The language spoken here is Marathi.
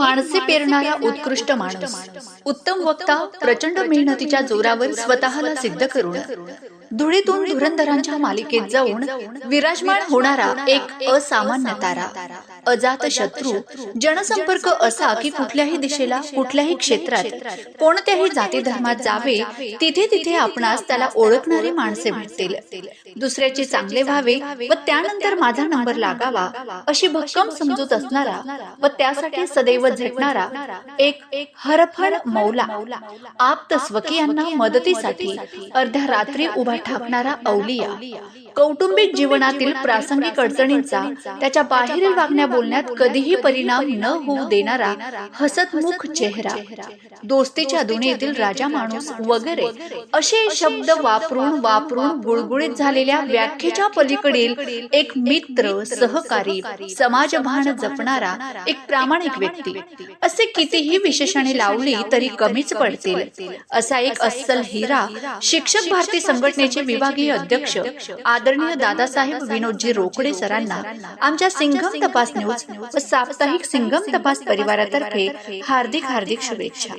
माणसे पेरणारा उत्कृष्ट माणूस. उत्तम वक्ता प्रचंड मेहनतीच्या जोरावर स्वतःला सिद्ध करून. धुळीतून धुरंधरांच्या मालिकेत जाऊन विराजमान होणारा एक असामान्य तारा. अजात शत्रू जनसंपर्क असा की कुठल्याही दिशेला कुठल्याही क्षेत्रात कोणत्याही जाती धर्मात जावे तिथे तिथे आपणास त्याला ओळखणारी माणसे भेटतील. दुसऱ्याचे चांगले व्हावे व त्यानंतर माझा नंबर लागावा अशी भक्कम समजूत असणारा व त्यासाठी सदैव झटणारा एक हरफड मौला. आप्त स्वकीयांना मदतीसाठी अर्ध्या रात्री उभा ठाकणारा अवलिया कौटुंबिक जीवनातील प्रासंगिक अडचणींचा त्याच्या बाहेरील वागण्या बोलण्यात कधीही परिणाम न होऊ देणारा हसतमुख चेहरा दोस्तीच्या दुनियेतील राजा माणूस वगैरे असे शब्द वापरून वापरून गुळगुळीत झालेल्या व्याख्येच्या पलीकडील एक मित्र सहकारी समाजभान जपणारा एक प्रामाणिक व्यक्ती. असे कितीही विशेषणे लावली तरी कमीच पडतील. असा एक अस्सल हिरा शिक्षक भारती संघटनेचे विभागीय अध्यक्ष आदरणीय दादासाहेब विनोदजी रोकडे सरांना आमच्या सिंघम तपास न्यूज व साप्ताहिक सिंघम तपास परिवारातर्फे हार्दिक हार्दिक शुभेच्छा.